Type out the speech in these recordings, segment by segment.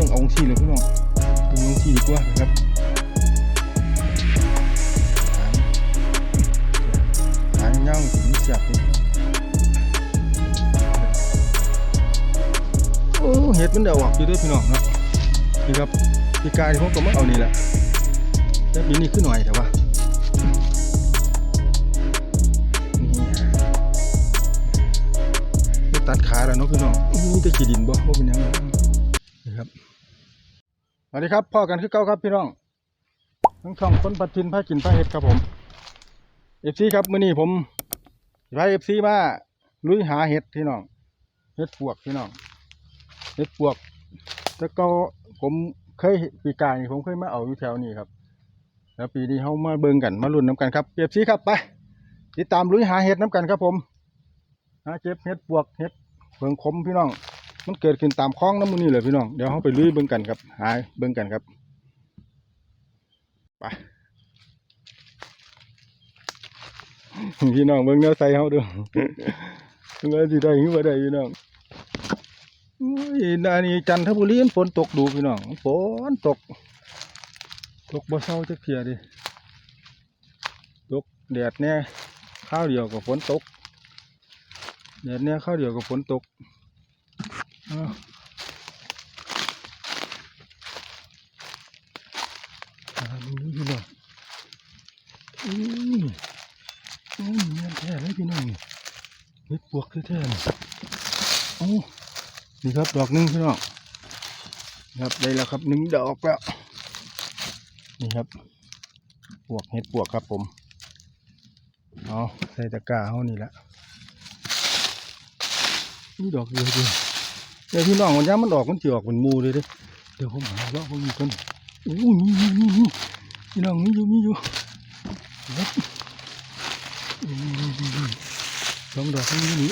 ต้องเอาองซี่เลยพี่น้องเป็นองซี่ดีกว่านะครับหางหางย่างถึงเสียบเลยโอ้เห็ดมันเดาออกอยู่ด้วยพี่น้องนะนี่ครับปีกายที่ผมก็มาเอานี่แหละแต่ปีนี้ขึ้นหน่อยแต่ว่านี่ไม่ตัดขาแล้วเนาะพี่น้องมีแต่ขี้ดินบ่ว่าเป็นยังไงนี่ครับ สวัสดีครับพ่อกันคือเก่าครับพี่น้องทั้งช่องคนปัดทินพากินพาเห็ดครับผมเอฟซีครับมื้อนี้ผมสิพาเอฟซีมาลุยหาเห็ดพี่น้องเห็ดปวกพี่น้องเห็ดปวกแต่ก็ผมเคยปีกายผมเคยมาเอาอยู่แถวนี้ครับ แล้วปีนี้เขามาเบิ่งกันมาลุ้นน้ำกันครับเอฟซีครับไปติดตามลุยหาเห็ดน้ำกันครับผมหาเก็บเห็ดปวกเห็ดเบิ่งคมพี่น้อง มันเกิดขึ้นตามคลองน้ำมูนี่เลยพี่น้อง เดี๋ยวเขาไปลุยเบิ่งกันครับ หายเบิ่งกันครับ ไป พี่น้องเบิ่งแนวใส่เขาดูว่าสิได้หรือบ่ได้พี่น้องอุ้ยอันนี้จันทบุรีฝนตกดูพี่น้อง ฝนตก ตกบ่เศร้าจักเทียดิ ตกแดดแน่ข้าวเดียวกับฝนตกแดดแน่ข้าวเดียวกับฝนตก ดูพี่น้องอืมอืมแท้เลยพี่น้องนี่เห็ดปวกแท้ๆนโอ้นี่ครับดอกหนึ่งพี่น้องครับได้แล้วครับหนึ่งดอกแล้วนี่ครับปวกเห็ดปวกครับผมเอาใส่ตะกร้าเขานี่แหละนี่ดอกเดียวเดี เดี๋ยวพี่น้องมันย้ำมันออกมันจะออกเป็นมูเลยเด้เดี๋ยวผมหาเลาะมันมีกันโอ้ยมีมีมีมีพี่น้องมีอยู่มีอยู่ครับสองดอกนี่นี่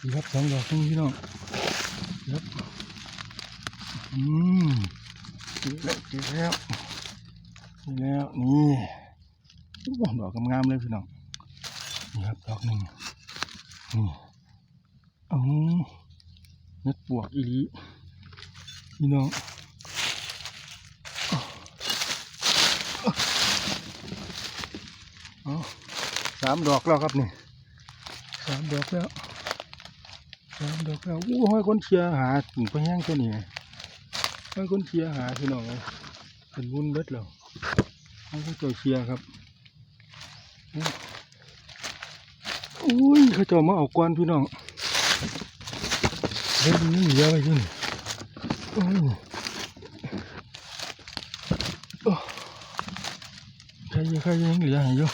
นี่ครับสองดอกนี่พี่น้องครับอืมจีแล้วจีแล้วจีแล้วนี่โอ้ดอกงามๆเลยพี่น้องนี่ครับดอกหนึ่งนี่อ๋อ เม็ดบวกอีลีพี่น้องเอสามดอกแล้วครับนี่สามดอกแล้วสามดอกแล้วอู้ห้อยคนเชียร์หาถึงไปแห้งตัวนี้ห้อยคนเชียร์หาพี่น้องเลยเป็นวุ้นเบ็ดแล้วห้อยเขาเจ้าเชียร์ครับอุ้ยเขาจ้ามาเอากวนพี่น้อง ฮ้ยนี่เยอะไปจริงโอ้ยใครยังใครยังเหลือให้อยู่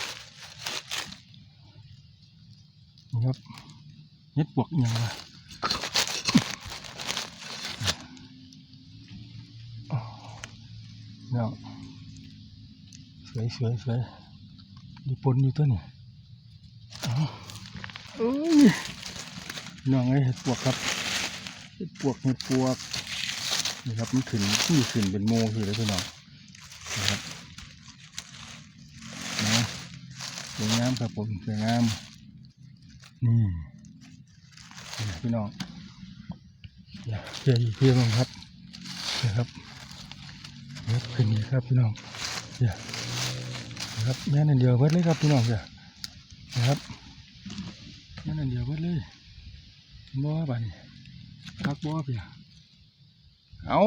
นี่ครับเห็ดปวกย่างไรเนาะสวยสวยสวยดีปนอยู่ตัวนี่อาโอ้ยน้องไอ้เห็ดปวกครับ ปวกเห็ดปวกนี่ครับมันขึ้นที่ขึ้นเป็นโมทีเลยพี่น้องนะครับนะสวยงามครับผมสวยงามนี่พี่น้องเดี๋ยวเดี๋ยวอีกเพียงครับนะครับเดี๋ยวขึ้นนี่ครับพี่น้องเดี๋ยนะครับแม่นั่นเดียวเบิดเลยครับพี่น้องเดี๋ยนะครับแม่นั่นเดียวเบิดเลยบ่ว่าบัดนี้ พักบ่เพียเอา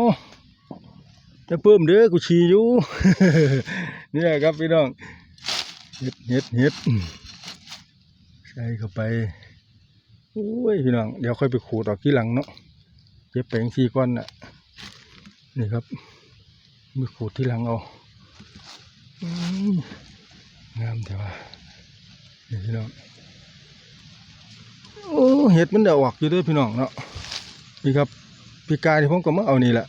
จะเพิ่มเด้อกูฉี่อยู่ นี่แหละครับพี่น้องเห็ดเห็ดเห็ดใส่เข้าไปโอ้ยพี่น้องเดี๋ยวค่อยไปขูดออกที่หลังเนาะเก็บแปลงซีก้อนน่ะนี่ครับมือขูดที่หลังเอางามแต่ว่านี่พี่น้องโอ้เห็ดมันเดาออกอยู่ด้วยพี่น้องเนาะ นี่ครับปีกายที่ผมก็มาเอานี่แหละ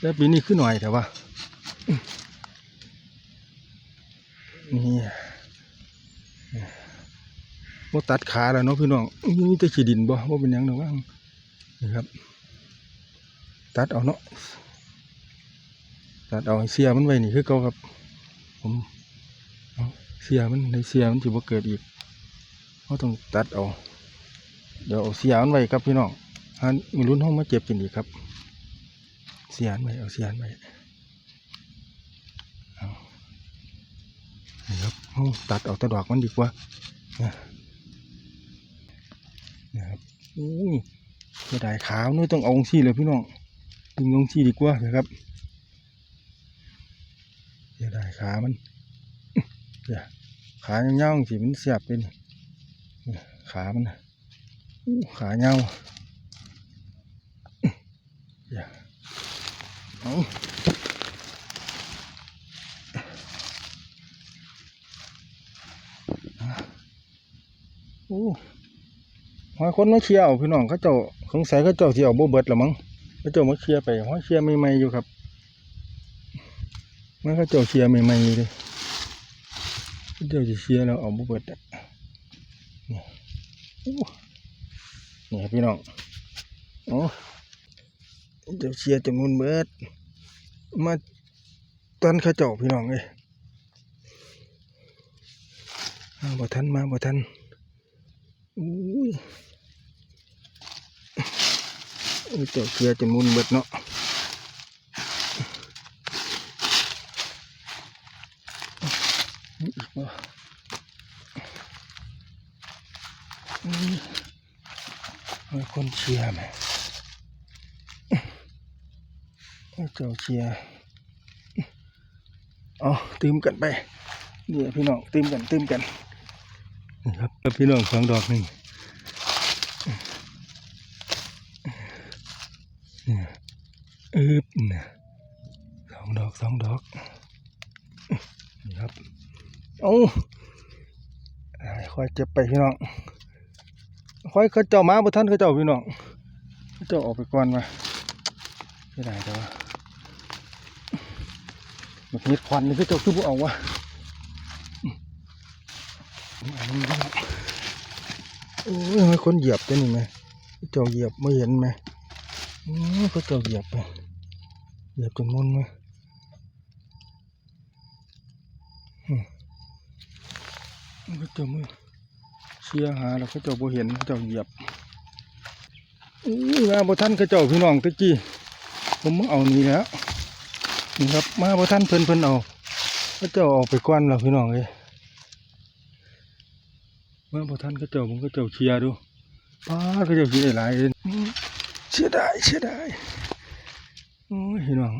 แต่ปีนี้ขึ้นหน่อยแต่ว่านี่ว่าตัดขาแล้วเนาะพี่น้องมีแต่ขี้ดินบ่ว่าเป็นยังหรอกว่านี่ครับ ตัดเอาเนาะตัดเอาเสียมันไว้นี่คือเก่าครับ ผมเสียมันในเสียมันจะบ่เกิดอีกเขาต้องตัดเอาเดี๋ยวเอาเสียมันไว้ครับพี่น้อง อันมีรุ่นห้องมาเจ็บกินอีกครับ เสียนไปเอาเสียนไปเอานี่ครับเอาตัดเอาตะดอกมันดีกว่านะครับอู้ยจะได้ขาวนี่ต้องเอาองซี่เลยพี่น้องดึงองซี่ดีกว่านะครับจะได้ขามันอย่าขาเงาๆสิมันเสียบไปนี่นี่ขามันอู้ขาเงาอย่าเอา โอ้หอยคนมาเคลียร์เอาพี่น้องเขาเจ้าสงสัยเขาเจ้าที่เอาโบเบิดละมั้งเขาเจ้ามาเคลียร์ไปหอยเคลียร์ใหม่ๆอยู่ครับมันเขาเจ้าเคลียร์ใหม่ๆอยู่เลยเดี๋ยวจะเชียร์แล้วเอาบุเบิดอะนี่นี่ครับพี่น้องโอ้เดี๋ยวเชียร์จำนวนเบิด มาตอนข้าเจ้าพี่น้องเอ้ยมาบ่ทันมาบ่ทันอุ้ยอุ้ยเจ้าเชียร์จำนวนเบิดเนาะอีกบ่คนเชียร์ไหมให้ เจ้าเชียร์เอาตื่มกันไปนี่พี่น้องตื่มกันตื่มกันนี่ครับแล้วพี่น้องสองดอกหนึ่งนี่อึบนี่สองดอกสองดอกนี่ครับเอาค่อยเจ็บไปพี่น้องค่อยเขาเจ้ามาบ่ท่านเขาเจ้าพี่น้องเขาเจ้าออกไปก่อนมาไม่ได้แต่ว่า มันมีควันนี่เขาเจ้าคือบ่เอาวะโอ้ยคนเหยียบตัวนี้ไหมเจ้าเหยียบไม่เห็นไหมอือเขาเจ้าเหยียบไปเหยียบจนมุนไหมอืมเขาเจ้ามือเชียหาแล้วเขาเจ้าบ่เห็นเขาเจ้าเหยียบอู้มาบ่ทันเขาเจ้าพี่น้องตะกี้ผมเอานี่แล้ว นี่ครับมาบ่ทันเพิ่นเพิ่นเอาเขาเจ้าออกไปก่อนแล้วพี่น้องเอ้ยมาบ่ทันเขาเจ้าผมเขาเจ้าเชียร์ดูป้าเขาเจ้าเชียร์หลายเองอื้อเสียดายเสียดายโอ้ยพี่น้อง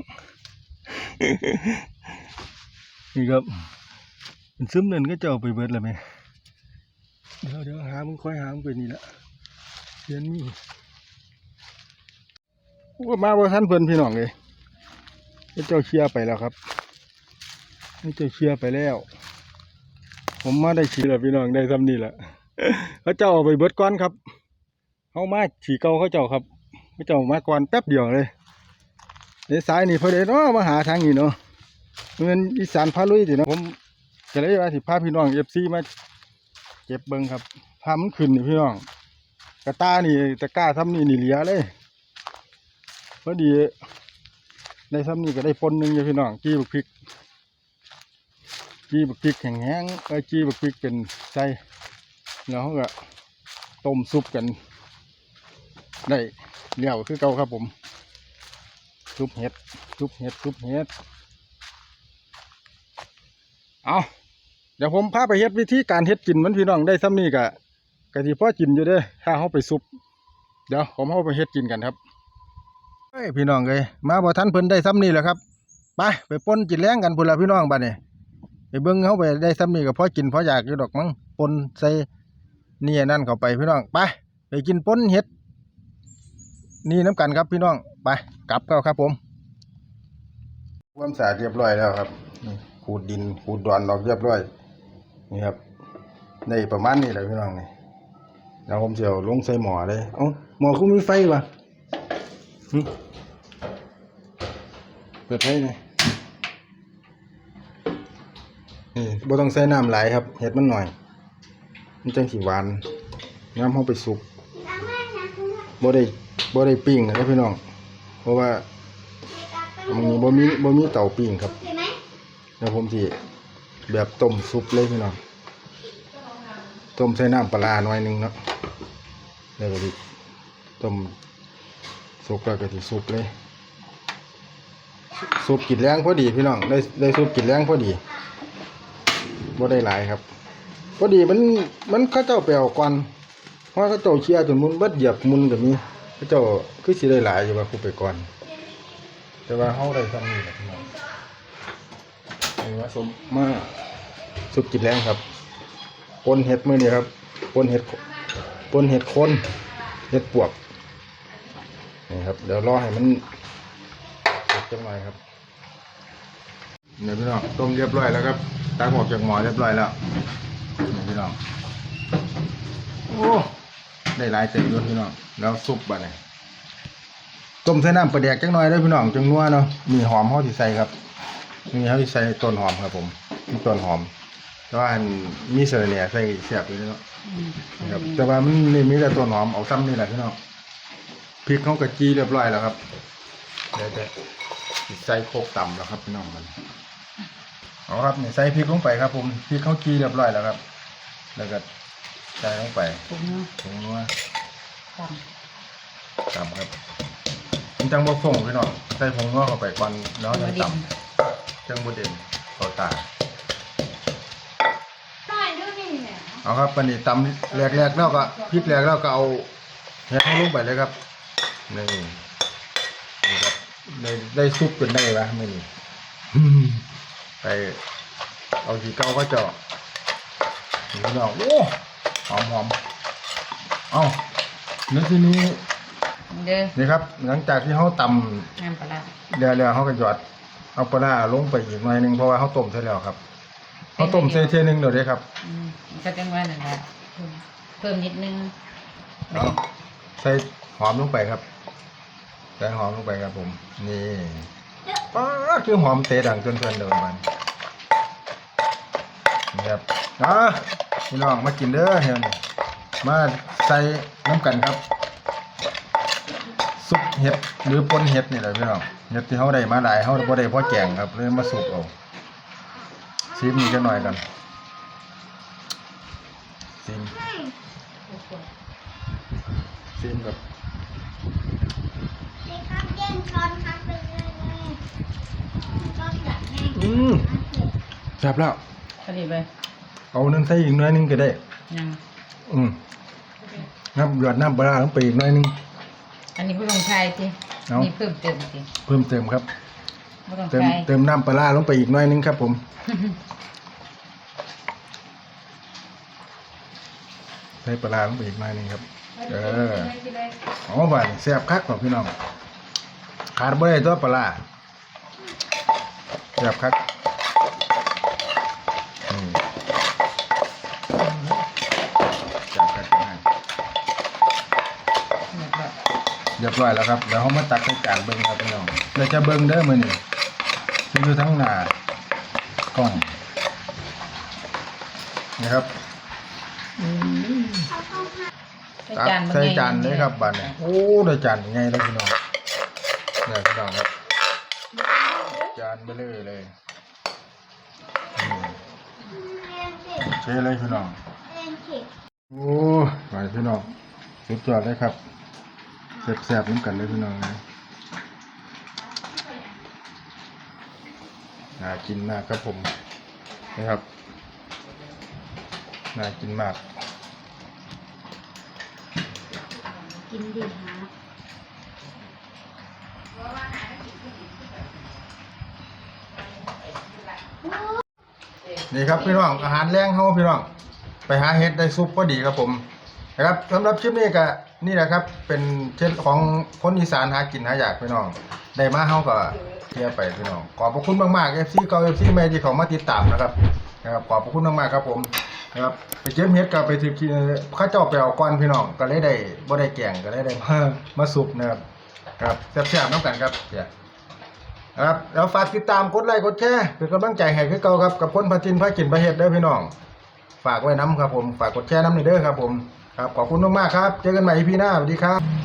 นี่ครับมันซึมนั่นก็เจ้าไปเบิดแล้วแม่เดี๋ยวเดี๋ยวหามึงค่อยหามึงไปนี่แหละเรียนมีว่ามาว่าท่านเพิ่นพี่น้องเลย เจ้าเชียไปแล้วครับให้เจ้าเชียไปแล้ว ผมมาได้ฉีแล้วพี่น้องได้ทำนี่แหละเขาเจ้าเอาไปเบิดก้อนครับเขามาฉีเกาเขาเจ้าครับเขาเจ้ามาก่อนแป๊บเดียวเลยในสายนี่พอดีเนาะมาหาทางนี้เนาะเงินอีสานพาลุยดินะผมจะเลยว่าสิพาพี่น้องเอฟซีมาเก็บเบิ้งครับพามันขึ้นนี่พี่น้องกระตานี่ตะก้าทำนี่นี่เหลียเลยพอดี ได้ทำนี่ก็ได้ปนหนึ่งอยู่พี่น้องจี้บักพริกจี้บักพริกแห้งๆเอ้ยจี้บักพริกเป็นไส้แล้วเขาก็ต้มซุปกัน ได้เลี้ยวคือเก่าครับผมซุปเห็ดซุปเห็ดซุปเห็ดเอาเดี๋ยวผมพาไปเฮ็ดวิธีการเฮ็ดกินมันพี่น้องได้ซ้ำนี่กะกะที่พ่อกินอยู่เด้อถ้าเขาไปซุปเดี๋ยวผมเอาไปเฮ็ดกินกันครับ เฮ้ยพี่น้องเอ้ยมาบ่ทันเพิ่นได้ซ้ำนี่แหละครับไปไปป่นกินแรงกันพุ่นละพี่น้องบัดนี้ไปเบิ่งเขาไปได้ซ้ำนี่ก็พอกินพออยากอยู่ดอกมั้งปนใส่นี่นั่นเข้าไปพี่น้องไปไปกินปนเฮ็ด นี่น้ำกันครับพี่น้องไปกลับเข้าครับผมความสะอาดเรียบร้อยแล้วครับขูดดินขูดดอนออกเรียบร้อยนี่ครับในประมาณนี้แหละพี่น้องนี่แล้วผมจะเอาลงใส่หม้อเลยเอ้าหม้อคุณมีไฟปะหึ เปิดไฟหน่อยนี่บ่ต้องใส่น้ำหลายครับเห็ดมันหน่อย มันจังสิหวานน้ำเข้าไปสุกบ่ได้บ่ได้ปิ้งนะพี่น้อง เพราะว่ามันบ่มีบ่มีเตาปิ้งครับแล้วผมสิแบบต้มซุปเลยพี่น้องต้มใส่น้ำปลาหน่อยหนึงเนาะแล้วก็ดิต้มสุกแล้วก็สิซุปเลย ซุปกินแรงพอดีพี่น้องได้ได้ซุปกินแรงพอดีบ่ได้หลายครับ พอดีมันมันเข้าเจ้าไปเอาก่อนเพราะเขาเจ้าเชียร์จนมุนเบิดเหยียบมุนกับนี้เขาเจ้าคือสิได้หลายอยู่ว่าคูไปก่อน แต่ว่าเฮาได้ซ้ำนี่แหละพี่น้องนี่ว่าสมมาซุปกินแรงครับปนเห็ดมื้อนี้ครับปนเห็ดปนเห็ดคนเห็ดปวกนี่ครับเดี๋ยวรอให้มันเสร็ จังหน่อยครับเนี่ยพี่น้องต้มเรียบร้อยแล้วครับตักออกจากหม้อเรียบร้อยแล้วเนี่พี่น้องโอ้ได้หลายเต็มด้วยพี่น้องแล้วซุปบัดนี้ต้มใส่น้ำปลาแดกจังหน่อยด้อพี่น้องจังนัวเนาะมีหอมเฮาสิใส่ครับมีเฮาสิใส่ต้นหอมครับ ผมมีต้นหอมแต่ว่ามีเสน่ห์ใส่แซบอยู่เนาะนะครับ แต่ว่ามันนี่มีแต่ต้นหอมเอาซ้ำนี่แหละพี่น้องพริกเขากระจีเรียบร้อยแล้วครับเดี๋ยว ใส่โคกต่ำแล้วครับพี่น้องมันเอาครับนี่ใส่พริกลงไปครับ ผมพริกเขาจีเรียบร้อยแล้วครับ แล้วก็ใส่ลงไปถุงเนาะผงนัวตต่ำครับมันจังบ่ฟงพี่น้องใส่ผงนัวเข้าไปก่อนแล้วำจัหัวงดินต่ำจังบ่เด่นเข้าตาได้ด้วยนี่เนี่ยเอาครับปันนี้ตำแรกๆแล้วก็พริกแรกแล้วก็เอาเห็ดให้ลงไปเลยครับนี่นี่ครับ ได้ได้ซุปจนได้ปะไม่นี่ไปเอาสีเก้าก็เจาะนี่พี่น้องโอ้หอมหอมๆเอาแล้วทีนี้เด้อนี่ครับ หลังจากที่เขาตำน้ำปลาร้าเดี๋ยวเดี๋ยวเขาก็หยอดเอาปลาร้าลงไปอีกหน่อยหนึงเพราะว่าเขาต้มเสร็จแล้วครับเขาต้มเสร็จเท่ยหนึงเดี๋ยวเด้ครับอืมก็จังว่านั่นแหละเพิ่มเพิ่มนิดนึง เอาใส่หอมลงไปครับ ใส่หอมลงไปครับผม นี่ป๊าคือหอมเตะดังจนเพื่อนเดินมันนี่ครับอะพี่น้องมากินเด้อเฮียนี่มาใส่น้ำกันครับซุปเห็ดหรือปนเห็ดนี่แหละพี่น้องเห็ดที่เขาได้มาหลายเขาบ่ได้เพราะแกงครับเลยมาสุกเอาซีมนี่จะหน่อยกันซีมซีมกับ ข้าวเย็นช้อนครับไปเลยก็อยากให้อืม แซ่บแล้ว พอดีไปเอานั่นใส่อีกหน่อยหนึงก็ได้ ยังอืมน้ำหยอดน้ำปลาร้าลงไปอีกหน่อยหนึง อันนี้ผู้ลงชายสิเอา นี่เพิ่มเติมสิเพิ่มเติมครับผู้ลงเติมชายเติมน้ำปลาร้าลงไปอีกหน่อยหนึงครับผม ใส่ปลาร้าลงไปอีกหน่อยหนึงครับ เออ อ๋อบ้านแซ่บคักกว่าพี่น้อง ขาดบ่ได้ตัวปลาร้าแซ่บคักอืมแซ่บคักมากหมดแบบเรียบร้อยแล้วครับเดี๋ยวเขามาตักใส่จานเบิ้งครับพี่น้องเดี๋ยวจะเบิ้งเด้อมื้อนี้ที่อยู่ทั้งหน้ากล้องนะครับใส่ตักจานใส่จานเลยครับบัดนี้โอ้ได้จานใหญ่เลยพี่น้อง เนี่ยพี่น้องครับจานไปเลยเลยเรียเด็กเลยพี่น้องเรียนเด็กโอ้ไปพี่น้องสุดยอดเลยครับแซ่บๆน้ำกันเลยพี่น้องนะน่ากินมากครับผมนะครับน่ากินมาก กินดีฮะ นี่ครับพี่น้องอาหารแรงเฮาพี่น้อง ไปหาเห็ดได้ซุปก็ดีครับผมนะครับสำหรับคลิปนี้ก็นี่แหละครับ เป็นเช่นของคนอีสานหากินหาอยากพี่น้อง ได้มาเฮาก็เที่ยวไปพี่น้องขอบพระคุณมากๆ FC เก่า FC ใหม่ที่เขามาติดตามนะครับนะครับขอบพระคุณมากๆครับผมนะครับไปเก็บเห็ดก็ไปถือข้าเจ้าไปเอาก้อนพี่น้องก็เลยได้บ่ได้แกงก็เลยได้มามาสุปนะครับครับแซ่บๆน้ำกันครับเสีย ครับแล้วฝากติดตามกดไลค์กดแชร์เป็นกำลังใจให้คือเก่าครับกับคนพาจินพากินพาเฮ็ดเด้อพี่น้อง ฝากไว้น้ำครับผมฝากกดแชร์น้ำหน่อยเด้อครับผมครับขอบคุณมากๆครับ เจอกันใหม่พี่หน้าสวัสดีครับ